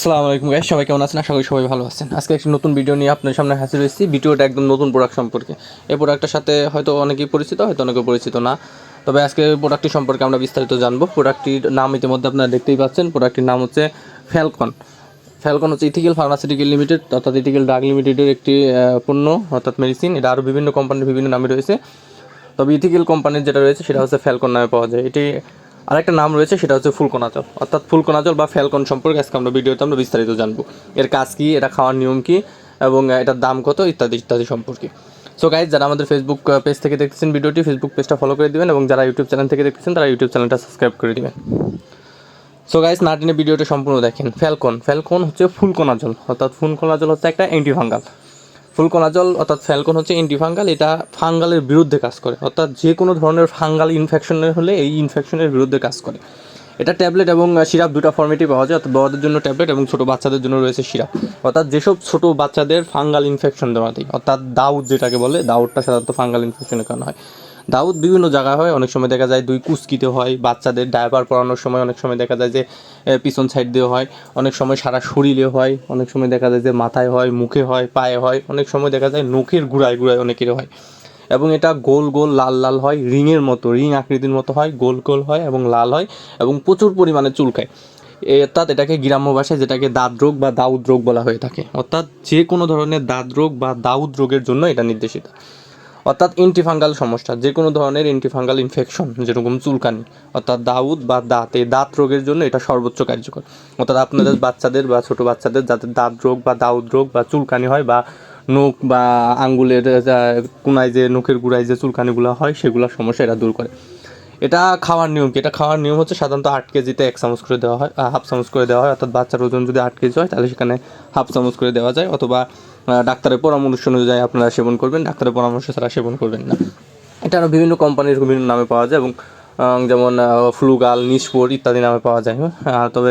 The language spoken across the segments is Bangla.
আসসালামু আলাইকুম গাইস সবাই কেমন আছেন? আশা করি সবাই ভালো আছেন। আজকে একটি নতুন ভিডিও নিয়ে আপনার সামনে হাজির হয়েছি। ভিডিওটা একদম নতুন প্রোডাক্ট সম্পর্কে। এই প্রোডাক্টের সাথে হয়তো অনেকেই পরিচিত, হয়তো অনেকে পরিচিত না। তবে আজকে প্রোডাক্টটি সম্পর্কে আমরা বিস্তারিত জানব। প্রোডাক্টটির নাম ইতিমধ্যে আপনারা দেখতেই পাচ্ছেন। প্রোডাক্টটির নাম হচ্ছে ফ্যালকন ফ্যালকন হচ্ছে ইথিক্যাল ফার্মাসিউটিক্যাল লিমিটেড অর্থাৎ ইথিক্যাল ড্রাগ লিমিটেডের একটি পণ্য, অর্থাৎ মেডিসিন এটা আরও বিভিন্ন কোম্পানির বিভিন্ন নামে রয়েছে। তবে ইথিক্যাল কোম্পানির যেটা রয়েছে, সেটা হচ্ছে ফ্যালকন নামে পাওয়া যায়। এটি আরেকটা নাম রয়েছে, সেটা হচ্ছে ফুলকোনাচল অর্থাৎ ফুলকোনাচল বা ফ্যালকন সম্পর্কে আজকে আমরা ভিডিওতে আমরা বিস্তারিত জানব। এর কাজ কী, এটা খাওয়ার নিয়ম কী, এবং এটার দাম কত, ইত্যাদি ইত্যাদি সম্পর্কে। সো গাইজ যারা আমাদের ফেসবুক পেজ থেকে দেখতেছেন ভিডিওটি ফেসবুক পেজটা ফলো করে দিবেন, এবং যারা ইউটিউব চ্যানেল থেকে দেখতেছেন, তারা ইউটিউব চ্যানেলটা সাবস্ক্রাইব করে দিবেন। সো গাইস নাটিনে ভিডিওটা সম্পূর্ণ দেখেন। ফ্যালকন ফ্যালকন হচ্ছে ফুলকোনাজল অর্থাৎ ফুলকোনাজল হচ্ছে একটা অ্যান্টিফাঙ্গাল। ফুলকোনাজল অর্থাৎ ফ্যালকন হচ্ছে অ্যান্টিফাঙ্গাল এটা ফাঙ্গালের বিরুদ্ধে কাজ করে। অর্থাৎ যে কোনো ধরনের ফাঙ্গাল ইনফেকশনের হলে এই ইনফেকশনের বিরুদ্ধে কাজ করে। এটা ট্যাবলেট এবং সিরাপ দুটো ফর্মেটই পাওয়া যায়, অর্থাৎ বড়দের জন্য ট্যাবলেট এবং ছোটো বাচ্চাদের জন্য রয়েছে সিরাপ। অর্থাৎ যেসব ছোটো বাচ্চাদের ফাঙ্গাল ইনফেকশন দেওয়া দিই অর্থাৎ দাউদ যেটাকে বলে, দাউদটা সাধারণত ফাঙ্গাল ইনফেকশনের কারণে হয়। দাউদ বিভিন্ন জায়গায় হয়, অনেক সময় দেখা যায় দুই কুস্কিতে হয়, বাচ্চাদের ডায়াপার পরানোর সময় অনেক সময় দেখা যায় যে পিছন সাইড দিয়ে হয়, অনেক সময় সারা শরীরে হয়, অনেক সময় দেখা যায় যে মাথায় হয়, মুখে হয়, পায়ে হয়, অনেক সময় দেখা যায় নখের গুড়ায় গুড়ায় অনেকের হয়। এবং এটা গোল গোল লাল লাল হয়, রিংয়ের মতো, রিং আকৃতির মতো হয়, গোল গোল হয় এবং লাল হয় এবং প্রচুর পরিমাণে চুলকায়। অর্থাৎ এটাকে গ্রাম্য ভাষায় যেটাকে দাঁত রোগ বা দাউদ রোগ বলা হয়ে থাকে। অর্থাৎ যে কোনো ধরনের দাঁত রোগ বা দাউদ রোগের জন্য এটা নির্দেশিত। অর্থাৎ ইন্টিফাঙ্গাল সমস্যা, যে কোনো ধরনের ইন্টিফাঙ্গাল ইনফেকশন যেরকম চুলকানি। অর্থাৎ দাউদ বা দাঁত, এই দাঁত রোগের জন্য এটা সর্বোচ্চ কার্যকর। অর্থাৎ আপনাদের বাচ্চাদের বা ছোটো বাচ্চাদের যাদের দাঁত রোগ বা দাউদ রোগ বা চুলকানি হয় বা নখ বা আঙ্গুলের কোনায় যে নখের গুড়ায় যে চুলকানিগুলো হয়, সেগুলো সমস্যা এটা দূর করে। এটা খাওয়ার নিয়ম কি? এটা খাওয়ার নিয়ম হচ্ছে সাধারণত আট কেজিতে এক চামচ করে দেওয়া হয় হাফ চামচ করে দেওয়া হয়, অর্থাৎ বাচ্চার ওজন যদি আট কেজি হয়, তাহলে সেখানে হাফ চামচ করে দেওয়া যায়, অথবা ডাক্তারের পরামর্শ অনুযায়ী আপনারা সেবন করবেন, ডাক্তারের পরামর্শ ছাড়া সেবন করবেন না। এটা আরও বিভিন্ন কোম্পানির বিভিন্ন নামে পাওয়া যায় এবং যেমন ফ্লুগাল নিসপোর ইত্যাদি নামে পাওয়া যায়। আর তবে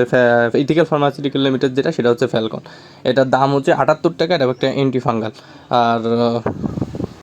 ইথিক্যাল ফার্মাসিউটিক্যাল লিমিটেড যেটা, সেটা হচ্ছে ফ্যালকন। এটার দাম হচ্ছে আটাত্তর টাকা, এটা একটা অ্যান্টি ফাঙ্গাল আর